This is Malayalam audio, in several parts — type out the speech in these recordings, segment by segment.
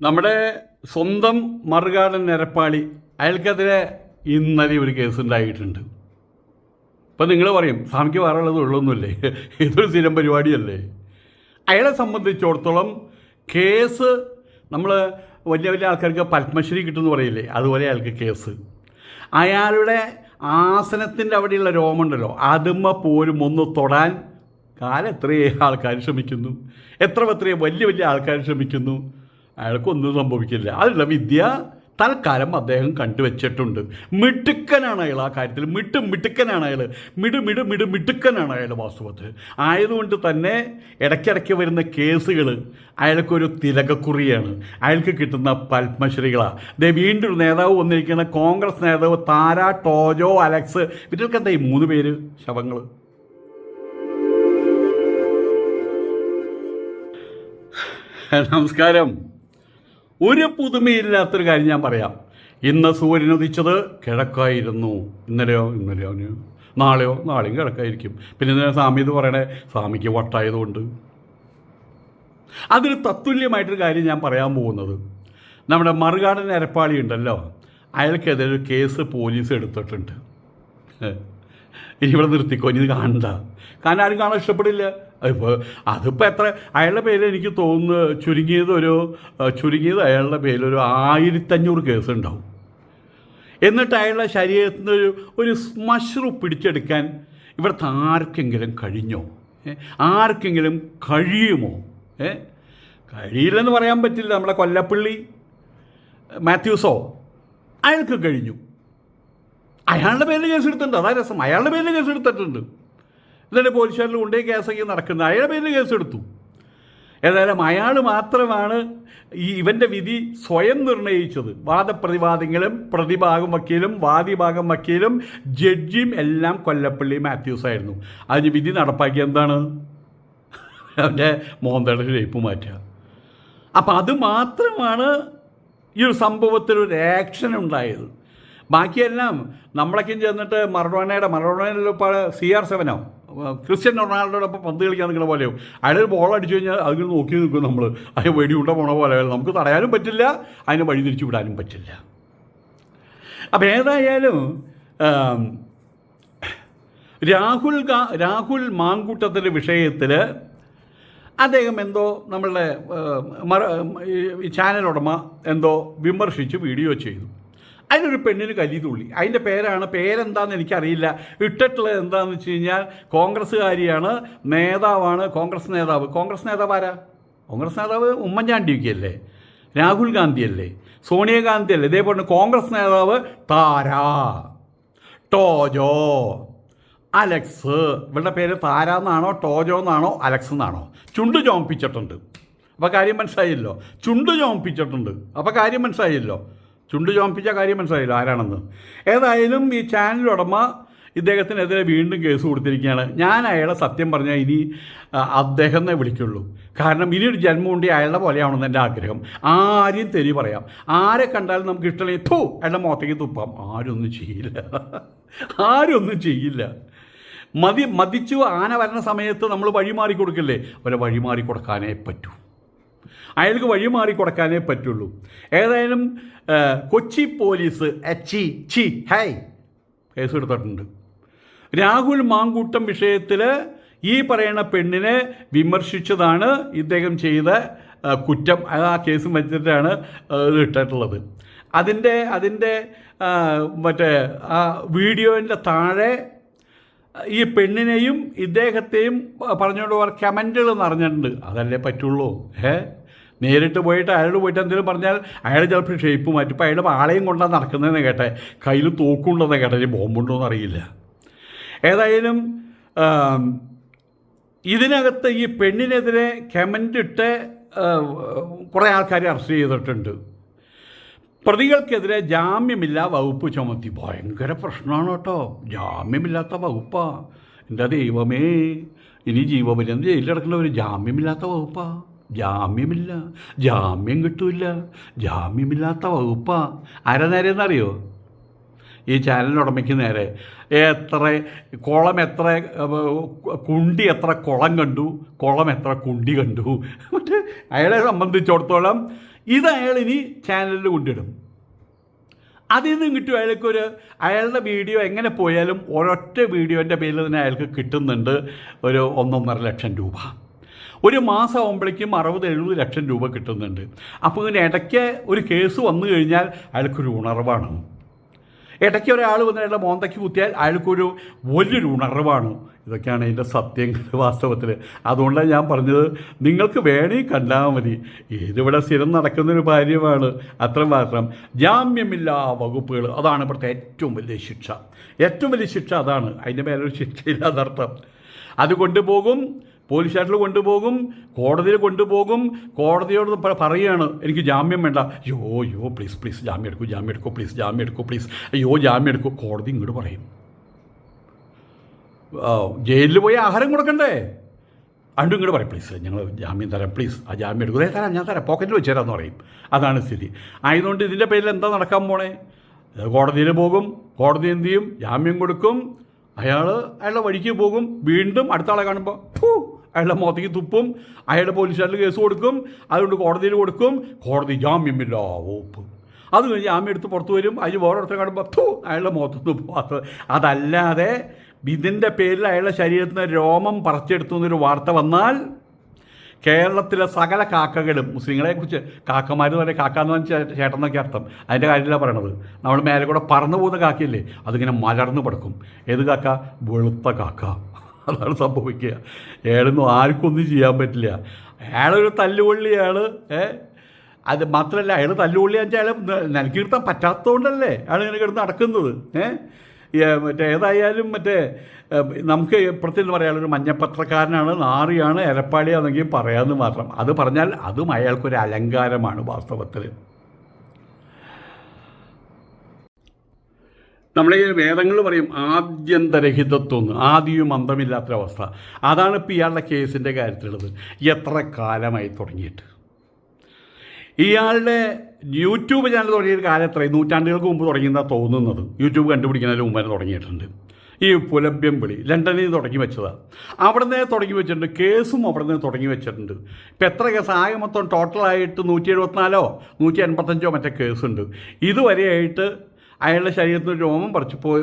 നമ്മുടെ സ്വന്തം മറുകാടൻ നിരപ്പാളി അയാൾക്കെതിരെ ഇന്നലെ ഒരു കേസ് ഉണ്ടായിട്ടുണ്ട്. ഇപ്പം നിങ്ങൾ പറയും സ്വാമിക്ക് വേറെ ഉള്ളത് ഉള്ളൊന്നുമില്ലേ? ഇതൊരു സ്ഥിരം പരിപാടിയല്ലേ? അയാളെ സംബന്ധിച്ചിടത്തോളം കേസ് നമ്മൾ വലിയ വലിയ ആൾക്കാർക്ക് പത്മശ്രീ കിട്ടുമെന്ന് പറയില്ലേ? അതുപോലെ അയാൾക്ക് കേസ്. അയാളുടെ ആസനത്തിന്റെ അവിടെയുള്ള രോമുണ്ടല്ലോ അതുമ്മ പോലും ഒന്ന് തൊടാൻ കാലം എത്രയേ ആൾക്കാർ ശ്രമിക്കുന്നു? എത്ര എത്രയോ വലിയ വലിയ ആൾക്കാർ ശ്രമിക്കുന്നു? അയാൾക്കൊന്നും സംഭവിക്കില്ല. അതിനുള്ള വിദ്യ തൽക്കാലം അദ്ദേഹം കണ്ടുവച്ചിട്ടുണ്ട്. മിടുക്കനാണ് അയാൾ ആ കാര്യത്തിൽ. മിട്ടും മിടുക്കനാണ് അയാൾ. മിടു മിടു മിടു മിടുക്കനാണ് അയാൾ വാസ്തവത്തിൽ. ആയതുകൊണ്ട് തന്നെ ഇടയ്ക്കിടയ്ക്ക് വരുന്ന കേസുകൾ അയാൾക്കൊരു തിലകക്കുറിയാണ്. അയാൾക്ക് കിട്ടുന്ന പത്മശ്രീകളാണ് ദേ വീണ്ടും നേതാവ് വന്നിരിക്കുന്ന കോൺഗ്രസ് നേതാവ് താര ടോജോ അലക്സ്. ഇവർക്ക് എന്താ ഈ മൂന്ന് പേര്? ശവങ്ങൾ നമസ്കാരം. ഒരു പുതുമയില്ലാത്തൊരു കാര്യം ഞാൻ പറയാം. ഇന്ന് സൂര്യൻ ഉദിച്ചത് കിഴക്കായിരുന്നു. ഇന്നലെയോ ഇന്നലെയോ ഇനി നാളെയോ നാളെയും കിഴക്കായിരിക്കും. പിന്നെ സ്വാമി ഇത് പറയണേ സ്വാമിക്ക് വട്ടായതുകൊണ്ട്. അതിന് തത്തുല്യമായിട്ടൊരു കാര്യം ഞാൻ പറയാൻ പോകുന്നത്. നമ്മുടെ മറുകാടൻ അരപ്പാളി ഉണ്ടല്ലോ അയാൾക്കെതിരെ ഒരു കേസ് പോലീസ് എടുത്തിട്ടുണ്ട്. ഇനി ഇവിടെ നിർത്തിക്കോ ഇനി ഇത് കാണണ്ട. കാരണം ആരും കാണാൻ ഇഷ്ടപ്പെടില്ല. ഇപ്പോൾ അതിപ്പോൾ എത്ര? അയാളുടെ പേരിൽ എനിക്ക് തോന്നുന്നു ചുരുങ്ങിയത് ഒരു ചുരുങ്ങിയത് അയാളുടെ പേരിൽ ഒരു ആയിരത്തഞ്ഞൂറ് കേസ് ഉണ്ടാവും. എന്നിട്ട് അയാളുടെ ശരീരത്തിൽ നിന്ന് ഒരു ഒരു മഷ്റൂ പിടിച്ചെടുക്കാൻ ഇവിടുത്തെ ആർക്കെങ്കിലും കഴിഞ്ഞോ? ആർക്കെങ്കിലും കഴിയുമോ? ഏ കഴിയില്ലെന്ന് പറയാൻ പറ്റില്ല. നമ്മളെ കൊല്ലപ്പള്ളി മാത്യൂസോ അയാൾക്ക് കഴിഞ്ഞു. അയാളുടെ പേരിൽ കേസ് എടുത്തിട്ടുണ്ട് അതാ രസം. അയാളുടെ പേരിൽ കേസ് എടുത്തിട്ടുണ്ട് എന്നിട്ട് പോലീസുകാരിൽ കൊണ്ടേ കേസൊക്കെ നടക്കുന്നത്. അയാളുടെ പേരിൽ കേസെടുത്തു ഏതായാലും അയാൾ മാത്രമാണ് ഈ ഇവന്റെ വിധി സ്വയം നിർണയിച്ചത്. വാദപ്രതിവാദങ്ങളും പ്രതിഭാഗം വക്കീലും വാദിഭാഗം വക്കീലും ജഡ്ജിയും എല്ലാം കൊല്ലപ്പള്ളി മാത്യൂസ് ആയിരുന്നു. അതിന് വിധി നടപ്പാക്കിയ എന്താണ്? അവന്റെ മോന്തയുടെ ഷേപ്പ് മാറ്റുക. അപ്പം അത് മാത്രമാണ് ഈ ഒരു സംഭവത്തിൽ ഒരു ആക്ഷൻ ഉണ്ടായത്. ബാക്കിയെല്ലാം നമ്മളൊക്കെ ചെന്നിട്ട് മറഡോണയുടെ മറഡോണയിലുള്ള സി ആർ സെവനോ ക്രിസ്ത്യൻ റൊണാൾഡോടൊപ്പം പന്ത് കളിക്കാൻ നിൽക്കുന്ന പോലെയോ അയാൾ ബോൾ അടിച്ചു കഴിഞ്ഞാൽ അതിന് നോക്കി നിൽക്കും നമ്മൾ അതിന് വെടിയുണ്ട പോണ പോലെ. നമുക്ക് തടയാനും പറ്റില്ല അതിനെ വഴി തിരിച്ചു വിടാനും പറ്റില്ല. അപ്പം ഏതായാലും രാഹുൽ രാഹുൽ മാങ്കൂട്ടത്തിന്റെ വിഷയത്തിൽ അദ്ദേഹം എന്തോ നമ്മളുടെ ചാനലുടമ എന്തോ വിമർശിച്ച് വീഡിയോ ചെയ്തു. അതിനൊരു പെണ്ണിന് കലി തുള്ളി. അതിന്റെ പേരാണ് പേരെന്താണെന്ന് എനിക്കറിയില്ല. ഇട്ടിട്ടുള്ളത് എന്താണെന്ന് വെച്ച് കഴിഞ്ഞാൽ കോൺഗ്രസ്സുകാരിയാണ് നേതാവാണ് കോൺഗ്രസ് നേതാവ്. കോൺഗ്രസ് നേതാവ് ആരാ? കോൺഗ്രസ് നേതാവ് ഉമ്മൻചാണ്ടിയൊക്കെ അല്ലേ രാഹുൽ ഗാന്ധിയല്ലേ? സോണിയാഗാന്ധി അല്ലേ ഇതേപോലെ കോൺഗ്രസ് നേതാവ് താരാ ടോജോ അലക്സ്. ഇവരുടെ പേര് താര എന്നാണോ ടോജോ എന്നാണോ അലക്സ് എന്നാണോ? ചുണ്ട് ചോമിപ്പിച്ചിട്ടുണ്ട് അപ്പോൾ കാര്യം മനസ്സിലായില്ലോ? ചുണ്ട് ചോമിപ്പിച്ചിട്ടുണ്ട് അപ്പോൾ കാര്യം മനസ്സിലായില്ലോ? ചുണ്ട് ചോമ്പിച്ച കാര്യം മനസ്സിലായില്ല ആരാണെന്ന്. ഏതായാലും ഈ ചാനൽ ഉടമ ഇദ്ദേഹത്തിനെതിരെ വീണ്ടും കേസ് കൊടുത്തിരിക്കുകയാണ്. ഞാൻ അയാളെ സത്യം പറഞ്ഞാൽ ഇനി അദ്ദേഹം എന്നേ വിളിക്കുള്ളൂ. കാരണം ഇനി ഒരു ജന്മം ഉണ്ട് അയാളുടെ പോലെയാണെന്ന് എന്റെ ആഗ്രഹം. ആരെയും തെരി പറയാം. ആരെ കണ്ടാലും നമുക്ക് ഇഷ്ടമില്ലെങ്കിൽ ഥൂ അയാളുടെ മുഖത്തേക്ക് തുപ്പാം. ആരൊന്നും ചെയ്യില്ല. ആരൊന്നും ചെയ്യില്ല. മതി മതിച്ചു ആന വരുന്ന സമയത്ത് നമ്മൾ വഴിമാറി കൊടുക്കില്ലേ? അവരെ വഴിമാറി കൊടുക്കാനേ പറ്റൂ. അയാൾക്ക് വഴി മാറി കൊടുക്കാനേ പറ്റുള്ളൂ. ഏതായാലും കൊച്ചി പോലീസ് അച്ചി ചി ഹൈ കേസ് എടുത്തിട്ടുണ്ട്. രാഹുൽ മാങ്കൂട്ടം വിഷയത്തിൽ ഈ പറയുന്ന പെണ്ണിനെ വിമർശിച്ചതാണ് ഇദ്ദേഹം ചെയ്ത കുറ്റം. ആ കേസ് വെച്ചിട്ടാണ് ഇട്ടിട്ടുള്ളത്. അതിന്റെ അതിന്റെ മറ്റേ ആ വീഡിയോന്റെ താഴെ ഈ പെണ്ണിനെയും ഇദ്ദേഹത്തെയും പറഞ്ഞുകൊണ്ട് കമന്റുകൾ നിറഞ്ഞിട്ടുണ്ട്. അതല്ലേ പറ്റുള്ളൂ. ഏ? നേരിട്ട് പോയിട്ട് അയാളോട് പോയിട്ട് എന്തെങ്കിലും പറഞ്ഞാൽ അയാൾ ചിലപ്പോൾ ഷേപ്പ് മാറ്റും. ഇപ്പോൾ അയാളുടെ ആളെയും കൊണ്ടാണ് നടക്കുന്നതെന്ന് കേട്ടെ. കയ്യിൽ തോക്കുണ്ടെന്ന് കേട്ടെ. ഇനി ബോംബുണ്ടോ എന്നറിയില്ല ഏതായാലും ഇതിനകത്ത് ഈ പെണ്ണിനെതിരെ കമന്റ് ഇട്ട് കുറേ ആൾക്കാർ അറസ്റ്റ് ചെയ്തിട്ടുണ്ട്. പ്രതികൾക്കെതിരെ ജാമ്യമില്ല വകുപ്പ് ചുമത്തി. ഭയങ്കര പ്രശ്നമാണ് കേട്ടോ. ജാമ്യമില്ലാത്ത വകുപ്പാണ് എന്റെ ദൈവമേ. ഇനി ജീവപര്യന്തം ജയിലിലടക്കേണ്ട ഒരു ജാമ്യമില്ലാത്ത വകുപ്പാ. ജാമ്യമില്ല ജാമ്യം കിട്ടൂല ജാമ്യമില്ലാത്ത വകുപ്പാ. ആരാ നേരെ എന്നറിയോ ഈ ചാനലിന് ഉടമയ്ക്ക് നേരെ എത്ര കുളം എത്ര കുണ്ടി എത്ര കുളം കണ്ടു കുളം എത്ര കുണ്ടി കണ്ടു. മറ്റേ അയാളെ സംബന്ധിച്ചിടത്തോളം ഇത് അയാൾ ഇനി ചാനലിൽ കൊണ്ടിടും. അതിൽ നിന്നും കിട്ടും അയാൾക്കൊരു അയാളുടെ വീഡിയോ എങ്ങനെ പോയാലും ഒരൊറ്റ വീഡിയോന്റെ പേരിൽ തന്നെ അയാൾക്ക് കിട്ടുന്നുണ്ട് ഒരു ഒന്നൊന്നര ലക്ഷം രൂപ. ഒരു മാസം ആകുമ്പോഴേക്കും അറുപത് എഴുപത് ലക്ഷം രൂപ കിട്ടുന്നുണ്ട്. അപ്പോൾ ഇതിന് ഇടയ്ക്ക് ഒരു കേസ് വന്നു കഴിഞ്ഞാൽ അയാൾക്കൊരു ഉണർവാണ്. ഇടയ്ക്ക് ഒരാൾ വന്ന് അയാളുടെ മോന്തയ്ക്ക് കുത്തിയാൽ അയാൾക്കൊരു വലിയൊരു ഉണർവാണ്. ഇതൊക്കെയാണ് ഇതിന്റെ സത്യങ്ങൾ വാസ്തവത്തിൽ. അതുകൊണ്ടാണ് ഞാൻ പറഞ്ഞത് നിങ്ങൾക്ക് വേണേ കണ്ടാൽ മതി. ഇതിവിടെ സ്ഥിരം നടക്കുന്നൊരു കാര്യമാണ്. അത്ര മാത്രം. ജാമ്യമില്ലാ വകുപ്പുകൾ അതാണ് ഇവിടുത്തെ ഏറ്റവും വലിയ ശിക്ഷ. ഏറ്റവും വലിയ ശിക്ഷ അതാണ്. അതിന്റെ മേലൊരു ശിക്ഷയില്ലാതർത്ഥം അത് കൊണ്ടുപോകും പോലീസ് സ്റ്റേഷനിൽ കൊണ്ടുപോകും കോടതിയിൽ കൊണ്ടുപോകും. കോടതിയോട് പറയുകയാണ് എനിക്ക് ജാമ്യം വേണ്ട. അയ്യോ അയ്യോ പ്ലീസ് പ്ലീസ് ജാമ്യം എടുക്കൂ ജാമ്യം എടുക്കൂ പ്ലീസ് ജാമ്യം എടുക്കൂ പ്ലീസ് അയ്യോ ജാമ്യം എടുക്കൂ. കോടതി ഇങ്ങോട്ട് പറയും. ജയിലിൽ പോയി ആഹാരം കൊടുക്കണ്ടേ? അണ്ടും ഇങ്ങോട്ട് പറയും പ്ലീസ് ഞങ്ങൾ ജാമ്യം തരാം പ്ലീസ് ആ ജാമ്യം എടുക്കും. അതേ തരാം ഞാൻ തരാം പോക്കറ്റിൽ വെച്ച് തരാമെന്ന് പറയും. അതാണ് സ്ഥിതി. ആയതുകൊണ്ട് ഇതിന്റെ പേരിൽ എന്താ നടക്കാൻ പോണേ? കോടതിയിൽ പോകും കോടതി എന്ത് ചെയ്യും? ജാമ്യം കൊടുക്കും അയാൾ അയാളുടെ വഴിക്ക് പോകും വീണ്ടും അടുത്ത ആളെ കാണുമ്പോൾ അയാളുടെ മുഖത്തേക്ക് തുപ്പും അയാളുടെ പോലീസ് സ്റ്റേഷനിൽ കേസ് കൊടുക്കും അതുകൊണ്ട് കോടതിയിൽ കൊടുക്കും. കോടതി ജാമ്യമില്ല. വകുപ്പ് അത് കഴിഞ്ഞ് ജാമ്യം എടുത്ത് പുറത്ത് വരും. അതിന് വേറെ അടുത്ത് കാണുമ്പോൾ തൂ അയാളുടെ മുഖത്തൊന്നും പോകാത്തത് അതല്ലാതെ ഇതിന്റെ പേരിൽ അയാളുടെ ശരീരത്തിൽ നിന്ന് രോമം പറിച്ചെടുത്തു എന്നൊരു വാർത്ത വന്നാൽ കേരളത്തിലെ സകല കാക്കകളും മുസ്ലിങ്ങളെ കുറിച്ച് കാക്കമാർ എന്ന് പറയുക കാക്ക എന്ന് പറഞ്ഞാൽ ചേട്ടനൊക്കെ അർത്ഥം. അതിന്റെ കാര്യമില്ല പറയണത്. നമ്മൾ മേലെ കൂടെ പറന്നു പോകുന്ന കാക്കയില്ലേ അതിങ്ങനെ മലർന്നു പടക്കും. ഏത് കാക്ക? വെളുത്ത കാക്ക. അതാണ് സംഭവിക്കുക. അയാളൊന്നും ആർക്കൊന്നും ചെയ്യാൻ പറ്റില്ല. അയാളൊരു തല്ലുകൊള്ളിയാണ് ഏ? അത് മാത്രമല്ല അയാൾ തല്ലുകൊള്ളി വെച്ചാൽ അയാൾ നൽകിയിരുത്താൻ പറ്റാത്തതുകൊണ്ടല്ലേ അയാൾ ഇങ്ങനെ കിടന്ന് നടക്കുന്നത് ഏഹ് മറ്റേ ഏതായാലും മറ്റേ നമുക്ക് പ്രത്യേകം ഒരു മഞ്ഞപ്പത്രക്കാരനാണ് നാറിയാണ് എരപ്പാളിയാണെങ്കിൽ പറയാമെന്ന് മാത്രം. അത് പറഞ്ഞാൽ അതും അയാൾക്കൊരു അലങ്കാരമാണ് വാസ്തവത്തിൽ നമ്മൾ ഈ വേദങ്ങൾ പറയും ആദ്യന്തരഹിതത്വം ആദ്യവും അന്തമില്ലാത്തൊരവസ്ഥ. അതാണ് ഇപ്പോൾ ഇയാളുടെ കേസിന്റെ കാര്യത്തിലുള്ളത്. എത്ര കാലമായി തുടങ്ങിയിട്ട്? ഇയാളുടെ യൂട്യൂബ് ചാനൽ തുടങ്ങിയ കാലം എത്രയും നൂറ്റാണ്ടുകൾക്ക് മുമ്പ് തുടങ്ങിയെന്നാണ് തോന്നുന്നത്. യൂട്യൂബ് കണ്ടുപിടിക്കുന്നതിന് മുമ്പ് തന്നെ തുടങ്ങിയിട്ടുണ്ട്. ഈ പുലഭ്യം വിളി ലണ്ടനിൽ നിന്ന് തുടങ്ങി വെച്ചതാണ് അവിടെ നിന്ന് തുടങ്ങി വെച്ചിട്ടുണ്ട്. കേസും അവിടെ നിന്ന് തുടങ്ങി വെച്ചിട്ടുണ്ട്. ഇപ്പം എത്ര കേസ്? ആകെ മൊത്തം ടോട്ടലായിട്ട് നൂറ്റി എഴുപത്തിനാലോ നൂറ്റി എൺപത്തഞ്ചോ മറ്റേ കേസുണ്ട്. ഇതുവരെയായിട്ട് അയാളുടെ ശരീരത്തിൽ രോമം പറിച്ചു. പോയി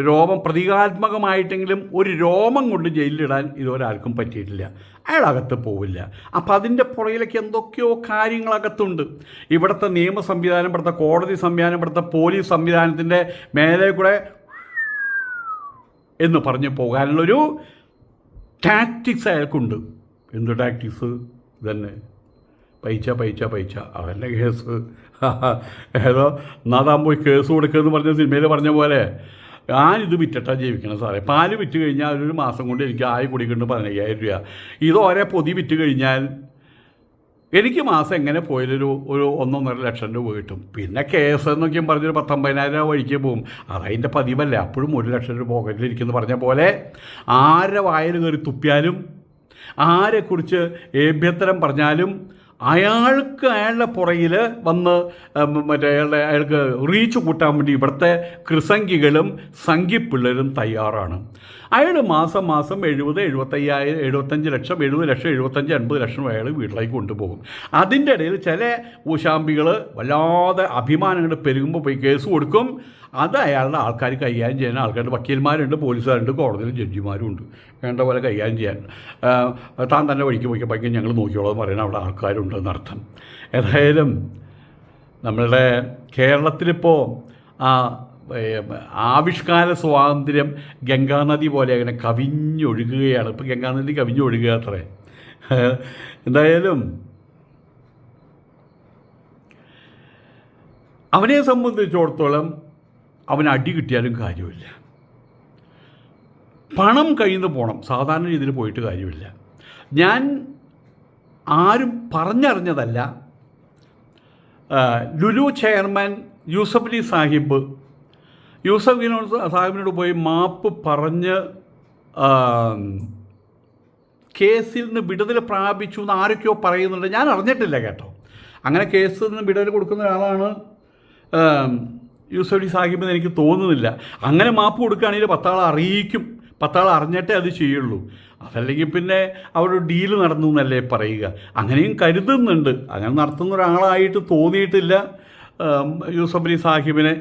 രോമം പ്രതീകാത്മകമായിട്ടെങ്കിലും ഒരു രോമം കൊണ്ട് ജയിലിലിടാൻ ഇതുവരെ ആർക്കും പറ്റിയിട്ടില്ല. അയാൾ അകത്ത് പോവില്ല. അപ്പം അതിന്റെ പുറകിലേക്ക് എന്തൊക്കെയോ കാര്യങ്ങളകത്തുണ്ട്. ഇവിടുത്തെ നിയമ സംവിധാനം ഇവിടുത്തെ കോടതി സംവിധാനം ഇവിടുത്തെ പോലീസ് സംവിധാനത്തിന്റെ മേലെ കൂടെ എന്ന് പറഞ്ഞു പോകാനുള്ളൊരു ടാക്റ്റിക്സ് അയാൾക്കുണ്ട്. എന്ത് ടാക്റ്റിക്സ് ഇതന്നെ. പൈച്ച പൈച്ച പൈച്ച അതല്ല കേസ്? ഏതോ നാദാൻ പോയി കേസ് കൊടുക്കുമെന്ന് പറഞ്ഞ സിനിമയിൽ പറഞ്ഞ പോലെ. ഞാനിത് വിറ്റിട്ടാണ് ജീവിക്കണം സാറേ. പാൽ വിറ്റ് കഴിഞ്ഞാൽ ഒരു മാസം കൊണ്ട് എനിക്ക് ആയി കുടിക്കുന്നുണ്ട് പതിനയ്യായിരം രൂപ. ഇത് ഓരോ പൊതി വിറ്റ് കഴിഞ്ഞാൽ എനിക്ക് മാസം എങ്ങനെ പോയാലൊരു ഒരു ഒന്നൊന്നര ലക്ഷം രൂപ കിട്ടും. പിന്നെ കേസ് എന്നൊക്കെയും പറഞ്ഞൊരു പത്തൊമ്പതിനായിരം രൂപ വഴിക്ക് പോകും അതതിന്റെ പതിവല്ല. അപ്പോഴും ഒരു ലക്ഷം രൂപ പോക്കറ്റിലിരിക്കുന്നു പറഞ്ഞ പോലെ ആരെ വായിൽ കയറി തുപ്പിയാലും ആരെക്കുറിച്ച് ഏഭ്യത്തരം പറഞ്ഞാലും അയാൾക്ക് അയാളുടെ പുറകിൽ വന്ന് മറ്റേ അയാളുടെ അയാൾക്ക് റീച്ച് കൂട്ടാൻ വേണ്ടി ഇവിടുത്തെ കൃസംഗികളും സംഘിപ്പിള്ളരും തയ്യാറാണ്. അയാൾ മാസം മാസം എഴുപത് എഴുപത്തയ്യായിരം എഴുപത്തഞ്ച് ലക്ഷം എഴുപത് ലക്ഷം എഴുപത്തഞ്ച് എൺപത് ലക്ഷം അയാൾ വീട്ടിലേക്ക് കൊണ്ടുപോകും. അതിന്റെ ഇടയിൽ ചില ഊശാമ്പികൾ വല്ലാതെ അഭിമാനങ്ങൾ പെരുകുമ്പോൾ പോയി കേസ് കൊടുക്കും. അത് അയാളുടെ ആൾക്കാർ കൈകാര്യം ചെയ്യാൻ ആൾക്കാരുടെ വക്കീൽമാരുണ്ട് പോലീസുകാരുണ്ട് കോടതിയിൽ ജഡ്ജിമാരും ഉണ്ട് വേണ്ട പോലെ കൈകാര്യം ചെയ്യാൻ. താൻ തന്നെ വഴിക്ക് പോയി ഭയങ്കര ഞങ്ങൾ നോക്കിയോളാം പറയുന്ന അവിടെ ആൾക്കാരുണ്ടെന്ന് അർത്ഥം ഏതായാലും നമ്മളുടെ കേരളത്തിലിപ്പോൾ ആ ആവിഷ്കാര സ്വാതന്ത്ര്യം ഗംഗാനദി പോലെ അങ്ങനെ കവിഞ്ഞൊഴുകുകയാണ്. ഇപ്പോൾ ഗംഗാനദി കവിഞ്ഞൊഴുകുക അത്രേ. എന്തായാലും അവനെ സംബന്ധിച്ചിടത്തോളം അവൻ അടി കിട്ടിയാലും കാര്യമില്ല. പണം കയ്യിൽ പോകണം സാധാരണ രീതിയിൽ പോയിട്ട് കാര്യമില്ല. ഞാൻ ആരും പറഞ്ഞറിഞ്ഞതല്ല. ലുലു ചെയർമാൻ യൂസഫ് അലി സാഹിബ് യൂസഫ് അലി സാഹിബിനോട് പോയി മാപ്പ് പറഞ്ഞ് കേസിൽ നിന്ന് വിടുതൽ പ്രാപിച്ചു എന്ന് ആരൊക്കെയോ പറയുന്നുണ്ട്. ഞാൻ അറിഞ്ഞിട്ടില്ല കേട്ടോ. അങ്ങനെ കേസിൽ നിന്ന് വിടുതൽ കൊടുക്കുന്ന ഒരാളാണ് യൂസഫ് അലി സാഹിബ് എന്ന് എനിക്ക് തോന്നുന്നില്ല. അങ്ങനെ മാപ്പ് കൊടുക്കുകയാണെങ്കിൽ പത്താളെ അറിയിക്കും. പത്താൾ അറിഞ്ഞിട്ടേ അത് ചെയ്യുള്ളൂ. അതല്ലെങ്കിൽ പിന്നെ അവിടെ ഡീൽ നടന്നു എന്നല്ലേ പറയുക. അങ്ങനെയും കരുതുന്നുണ്ട്. അങ്ങനെ നടത്തുന്ന ഒരാളായിട്ട് തോന്നിയിട്ടില്ല യൂസഫലി സാഹിബിനെ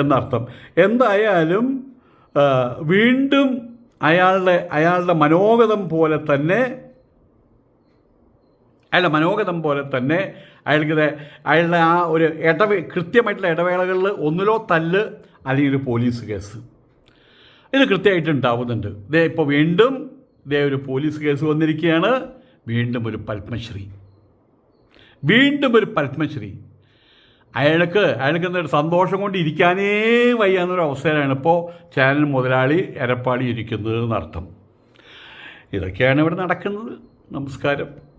എന്നർത്ഥം. എന്തായാലും വീണ്ടും അയാളുടെ അയാളുടെ മനോഗതം പോലെ തന്നെ അയാളുടെ മനോഗതം പോലെ തന്നെ അയാൾക്ക് അയാളുടെ ആ ഒരു ഇടവേ കൃത്യമായിട്ടുള്ള ഇടവേളകളിൽ ഒന്നിലോ തല്ല് അല്ലെങ്കിൽ ഒരു പോലീസ് കേസ്. ഇത് കൃത്യമായിട്ട് ഉണ്ടാവുന്നുണ്ട്. ഇതേ ഇപ്പോൾ വീണ്ടും ഇതേ ഒരു പോലീസ് കേസ് വന്നിരിക്കുകയാണ്. വീണ്ടും ഒരു പത്മശ്രീ. വീണ്ടും ഒരു പത്മശ്രീ. അയാൾക്ക് അയാൾക്ക് എന്താ സന്തോഷം കൊണ്ട് ഇരിക്കാനേ വയ്യാന്നൊരു അവസ്ഥയിലാണ് ഇപ്പോൾ ചാനൽ മുതലാളി എരപ്പാടി ഇരിക്കുന്നത് എന്നർത്ഥം. ഇതൊക്കെയാണ് ഇവിടെ നടക്കുന്നത്. നമസ്കാരം.